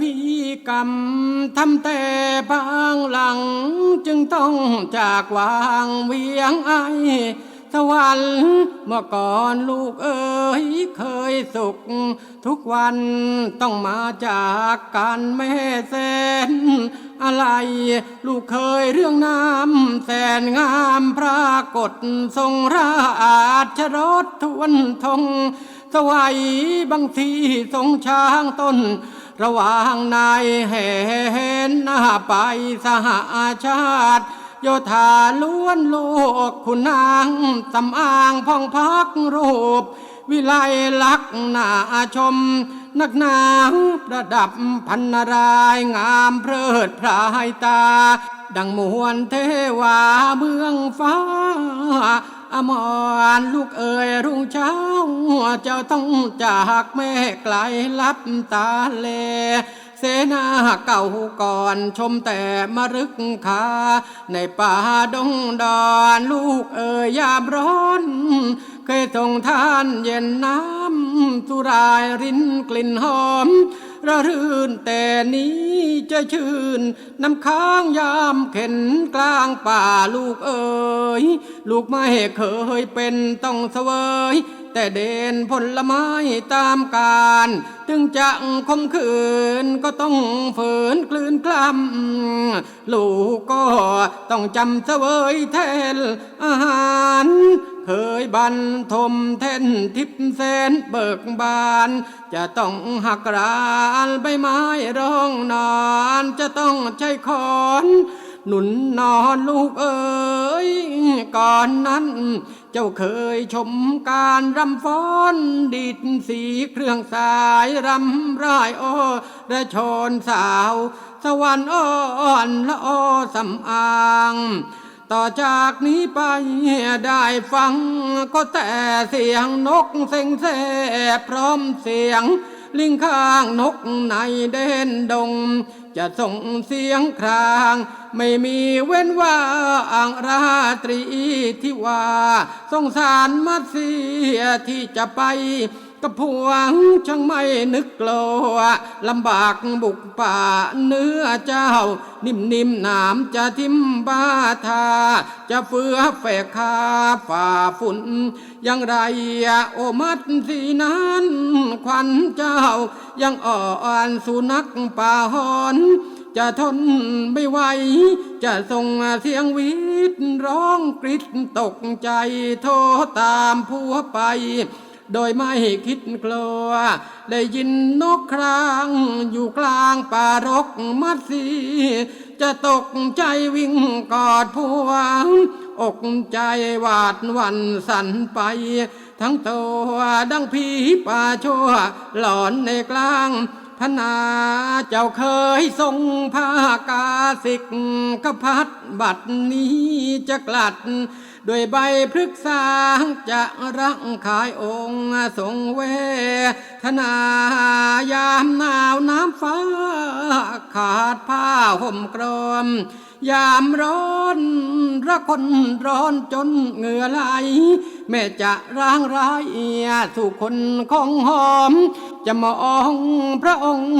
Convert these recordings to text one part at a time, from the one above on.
มีกรรมทำแต่พางหลัง จึงต้องจากวางเวียงไอสวรรค์เมื่อก่อนลูกเอ๋ยเคยสุข ทุกวันต้องมาจากกันแม่แสน อะไร ลูกเคยเรื่องน้ำแสนงามปรากฏทรงราชรถทวนทงสวัยบางทีทรงช้างต้น ระหว่างนายเห็นหน้าไปสหาชาติโยธาล้วนโลกคุณนางสำอางพองพักรูป วิไลลักษณ์หน้าชม นักหนาประดับพันนารายงามเพลิดพรายตา ดังมวลเทวาเบื้องฟ้า อมรลูกเอ๋ยรุ่งเช้า เจ้าต้องจากแม่ไกลลับตาเลเสนาเก่าก่อนชมแต่มรึกคาในป่าดงดอนลูกเอ่ยยามร้อน เคยทรงท่านเย็นน้ำสุรายรินกลิ่นหอม ระรื่นแต่นี้จะชื่นน้ำค้างยามเข็นกลางป่าลูกเอ๋ยลูกไม่เคยเป็นต้องเสวยแต่เด่นผลไม้ตามการ ถึงจะคมขืนก็ต้องฝืนกลืนกล้ำลูกก็ต้องจำเสวยแทนอาหาร เคยบันทมแท่นทิพย์แสนเบิกบาน จะต้องหักรานใบไม้ร้องนอนจะต้องใช้ขอนหนุนนอนลูกเอ๋ยก่อนนั้น เจ้าเคยชมการรำฟ้อนดีดสีเครื่องสายรำร่ายอ้อระชนสาว สวรรค์อ่อนละอ้อสำอาง ต่อจากนี้ไปได้ฟังก็แต่เสียงนกเซ็งแสพร้อมเสียง ลิงข้างนกในเด่นดง จะส่งเสียงคราง ไม่มีเว้นว่าอ่างราตรีที่ว่า สงสารมัดเสียที่จะไป กับพวงช่างไม่นึกกลัวลำบากบุกป่าเนื้อเจ้า นิ่มนิ่มๆหนามจะทิมบาทา จะเฟือแฝกคาฝ่าฝุ่นย่างไรโอมัดสีนั้นควันเจ้า ยังอ่อนสุนักป่าหอนจะทนไม่ไหว จะส่งเสียงวิดร้องกริดตกใจโทรตามผัวไป โดยไม่คิดกลัว ได้ยินนกครางอยู่กลางป่ารกมัดสีจะตกใจวิ่งกอดพวง อกใจหวาดวันสั่นไป ทั้งตัวดังผีป่าชั่วหลอนในกลาง พนาเจ้าเคยทรงผ้ากาสิกขพัดบัดนี้จะกลัดด้วยใบพฤกษาจะรังขายองค์ทรงเวทนายามหนาวน้ำฟ้า ขาดผ้าห่มกรมยามร้อนระคนร้อนจนเหงื่อไหลแม่จะร่างร้ายสู่คนของหอม จะมองพระองค์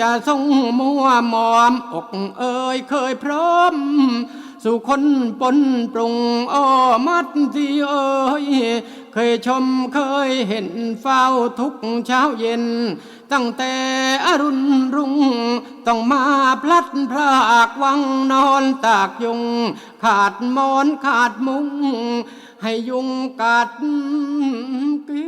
จะทรงมัวหมอมอกเอ่ยเคยพร้อม สู่คนปนปรุงอ้อมัดที่เอ่ยเคยชมเคยเห็นเฝ้าทุกเช้าเย็น ตั้งแต่อรุณรุ่ง ต้องมาพลัดพรากวังนอนตากยุง ขาดมอนขาดมุง ให้ยุงกัดกิน